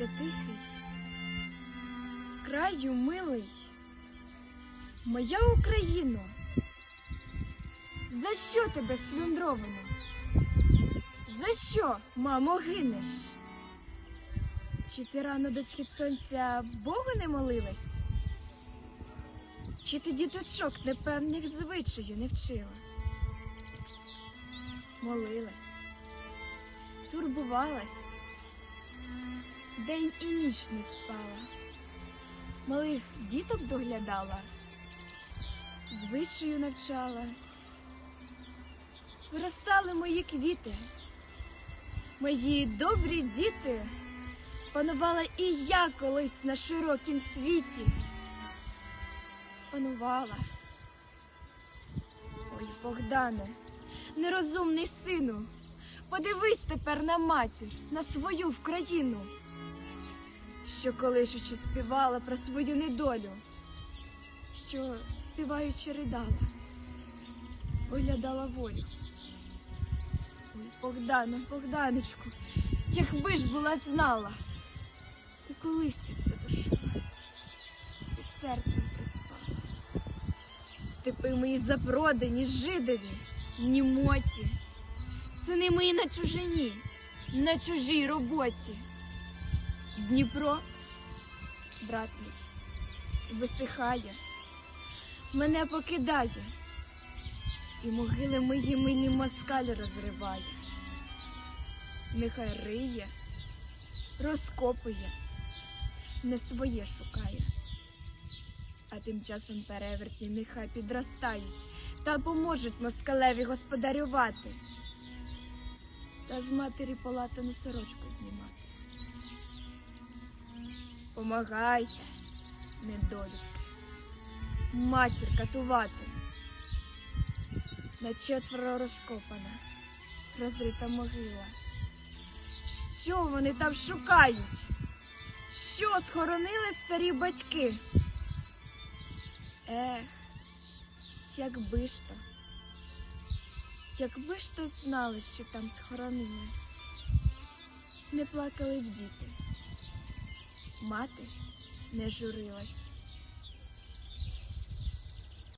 ти тихий, краю милий, моя Україно, за що тебе сплюндровано? За що, мамо, гинеш? Чи ти рано до схід сонця Богу не молилась? Чи ти діточок непевних звичаю не вчила? Молилась, турбувалась, день і ніч не спала, малих діток доглядала, звичаю навчала. Виростали мої квіти, мої добрі діти, панувала і я колись на широкім світі. Панувала. Ой, Богдане, нерозумний сину, подивись тепер на матір, на свою Вкраїну, що колишучи співала про свою недолю, що співаючи ридала, оглядала волю. Ой, Богдане, Богданочку, якби ж була знала, у колисці б задушила, під серцем приспала. Степи мої запродані, жидові, німоті, сини мої на чужині, на чужій роботі. Дніпро, брат мій, висихає, мене покидає, і могили мої мені москаль розриває. Нехай риє, розкопує, не своє шукає. А тим часом перевертні нехай підростають та поможуть москалеві господарювати та з матері полатану сорочку знімати. Помагайте, недолюдки, матір катувати. На четверо розкопана, розрита могила. Що вони там шукають? Що схоронили старі батьки? Ех, якби ж то, якби ж то знали, що там схоронили, не плакали б діти, мати не журилась.